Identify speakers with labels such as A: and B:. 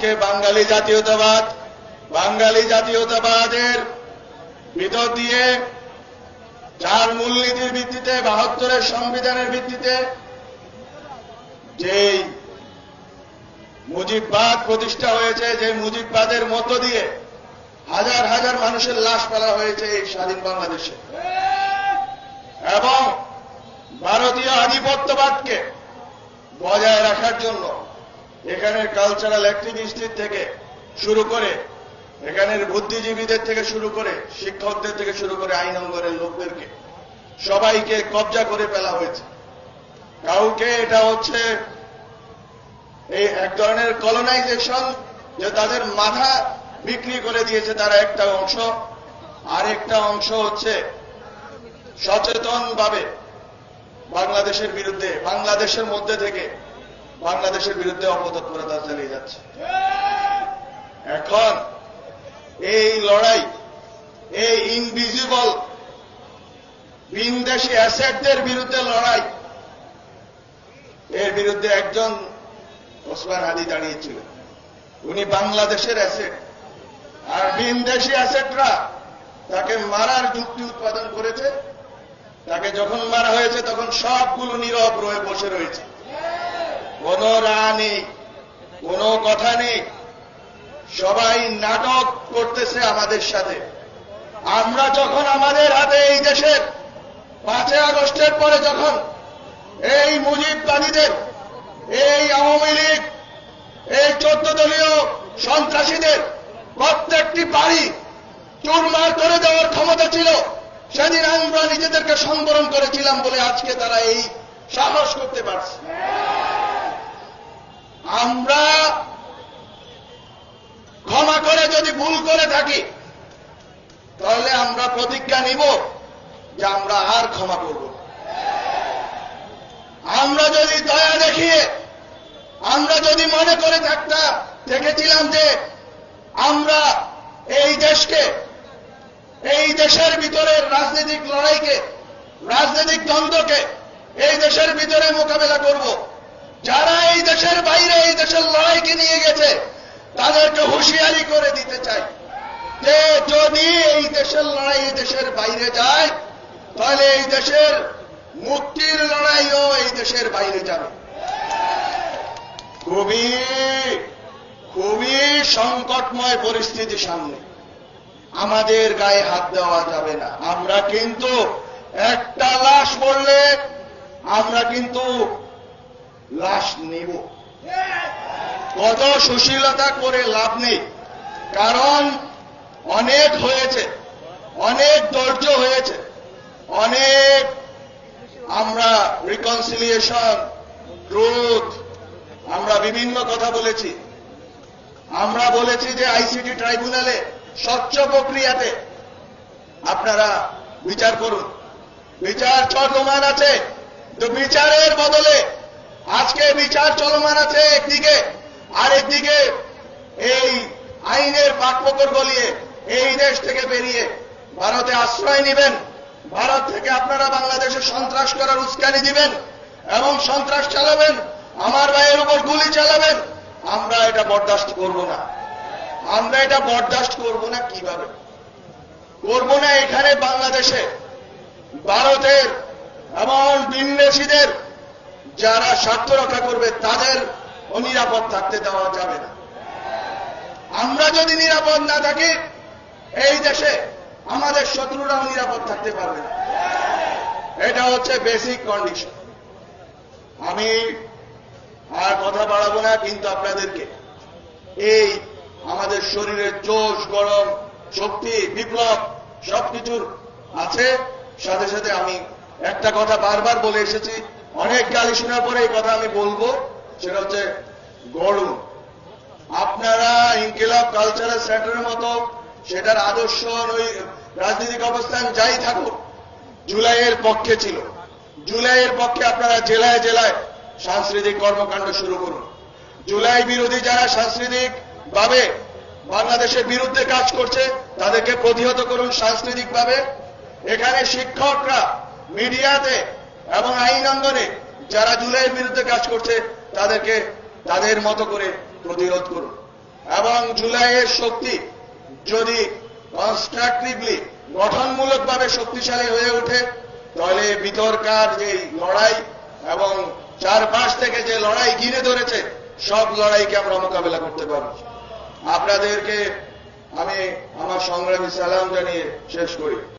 A: আজকে বাঙালি জাতীয়তাবাদ, বাঙালি জাতীয়তাবাদের ভিতর দিয়ে যার মূলনীতির ভিত্তিতে, বাহাত্তরের সংবিধানের ভিত্তিতে যেই মুজিববাদ প্রতিষ্ঠা হয়েছে যে মুজিববাদের মধ্য দিয়ে হাজার হাজার মানুষের লাশ ফেলা হয়েছে এই স্বাধীন বাংলাদেশে। এবং ভারতীয় আধিপত্যবাদকে বজায় রাখার জন্য এখানের কালচারাল অ্যাক্টিভিস্টদের থেকে শুরু করে, এখানের বুদ্ধিজীবীদের থেকে শুরু করে, শিক্ষকদের থেকে শুরু করে আইন অঙ্গনের লোকদেরকে সবাইকে কবজা করে ফেলা হয়েছে। কাউকে এটা হচ্ছে এই এক ধরনের কলোনাইজেশন যে তাদের মাথা বিক্রি করে দিয়েছে তারা একটা অংশ। আরেকটা অংশ হচ্ছে সচেতনভাবে বাংলাদেশের বিরুদ্ধে, বাংলাদেশের মধ্যে থেকে বাংলাদেশের বিরুদ্ধে অপতৎপরতা চালিয়ে যাচ্ছে। এখন এই লড়াই, এই ইনভিজিবল বিনদেশি অ্যাসেটদের বিরুদ্ধে লড়াই, এর বিরুদ্ধে একজন ওসমান হাদি দাঁড়িয়েছিল। উনি বাংলাদেশের অ্যাসেট। আর বিনদেশি অ্যাসেটরা তাকে মারার যুক্তি উৎপাদন করেছে। তাকে যখন মারা হয়েছে, তখন সবগুলো নীরব রয়ে বসে রয়েছে। কোন রা নেই, কোন কথা নেই। সবাই নাটক করতেছে আমাদের সাথে। আমরা যখন আমাদের হাতে এই দেশের পাঁচই আগস্টের পরে যখন এই মুজিববাদীদের এই আওয়ামী লীগ, এই চোদ্দ দলীয় সন্ত্রাসীদের প্রত্যেকটি বাড়ি চুরমার করে দেওয়ার ক্ষমতা ছিল, সেদিন আমরা নিজেদেরকে সংবরণ করেছিলাম বলে আজকে তারা এই সাহস করতে পারছে। আমরা ক্ষমা করে যদি ভুল করে থাকি, তাহলে আমরা প্রতিজ্ঞা নিব যে আমরা আর ক্ষমা করব আমরা যদি দয়া দেখিয়ে, আমরা যদি মনে করে থাকতাম দেখেছিলাম যে আমরা এই দেশকে, এই দেশের ভিতরে রাজনৈতিক লড়াইকে, রাজনৈতিক দ্বন্দ্বকে এই দেশের ভিতরে মোকাবেলা করব। যারা এই দেশের বাইরে, এই দেশের লড়াইকে নিয়ে গেছে, তাদেরকে হুঁশিয়ারি করে দিতে চাই যে যদি এই দেশের লড়াই এই দেশের বাইরে যায়, তাহলে এই দেশের মুক্তির লড়াইও এই দেশের বাইরে যাবে। খুবই খুবই সংকটময় পরিস্থিতি সামনে। আমাদের গায়ে হাত দেওয়া যাবে না। আমরা কিন্তু একটা লাশ পড়লে আমরা কিন্তু লাশ নিব। কত সুশীলতা করে লাভ নেই। কারণ অনেক হয়েছে, অনেক ধৈর্য হয়েছে, অনেক আমরা রিকনসিলিয়েশন ট্রুথ আমরা বিভিন্ন কথা বলেছি। আমরা বলেছি যে আইসিটি ট্রাইব্যুনালে স্বচ্ছ প্রক্রিয়াতে আপনারা বিচার করুন। বিচার চলমান আছে। তো বিচারের বদলে আজকে বিচার চলমান আছে একদিকে, আরেকদিকে এই আইনের পাকপকর গলিয়ে এই দেশ থেকে বেরিয়ে ভারতে আশ্রয় নেবেন। ভারত থেকে আপনারা বাংলাদেশে সন্ত্রাস করার উস্কানি দিবেন এবং সন্ত্রাস চালাবেন, আমার ভাইয়ের উপর গুলি চালাবেন। আমরা এটা বরদাস্ত করব না। আমরা এটা বরদাস্ত করব না কীভাবে? করব না এখানে বাংলাদেশে। ভারতের এবং বিন্দেশীদের যারা স্বার্থ রক্ষা করবে, তাদের অনিরাপদ থাকতে দেওয়া যাবে না। আমরা যদি নিরাপদ না থাকি, এই দেশে আমাদের শত্রুরাও নিরাপদ থাকতে পারবে না। এটা হচ্ছে বেসিক কন্ডিশন আমি আর কথা বাড়াবো না, কিন্তু আপনাদেরকে, এই আমাদের শরীরের জোশ, গরম, শক্তি বিপ্লব সবকিছুর আছে। সাথে সাথে আমি একটা কথা বারবার বলে এসেছি অনেক গালি শোনার পরে এই কথা আমি বলব, সেটা হচ্ছে গরম আপনারা ইনকিলাব কালচারাল সেন্টারের মতো সেটার আদর্শ রাজনৈতিক অবস্থান যাই থাকুক, জুলাইয়ের পক্ষে ছিল। জুলাইয়ের পক্ষে আপনারা জেলায় জেলায় সাংস্কৃতিক কর্মকাণ্ড শুরু করুন। জুলাই বিরোধী যারা সাংস্কৃতিক ভাবে বাংলাদেশের বিরুদ্ধে কাজ করছে, তাদেরকে প্রতিহত করুন সাংস্কৃতিক ভাবে এখানে শিক্ষকরা মিডিয়াতে এবং আইন অঙ্গনে যারা জুলাইয়ের বিরুদ্ধে কাজ করছে, তাদেরকে তাদের মতো করে প্রতিরোধ করুন। এবং জুলাইয়ের শক্তি যদি কনস্ট্রাকটিভলি গঠনমূলকভাবে শক্তিশালী হয়ে ওঠে, তাহলে বিতর্কার যে লড়াই এবং চারপাশ থেকে যে লড়াই ঘিরে ধরেছে, সব লড়াইকে আমরা মোকাবেলা করতে পারব। আপনাদেরকে আমি আমার সংগ্রামী সালাম জানিয়ে শেষ করি।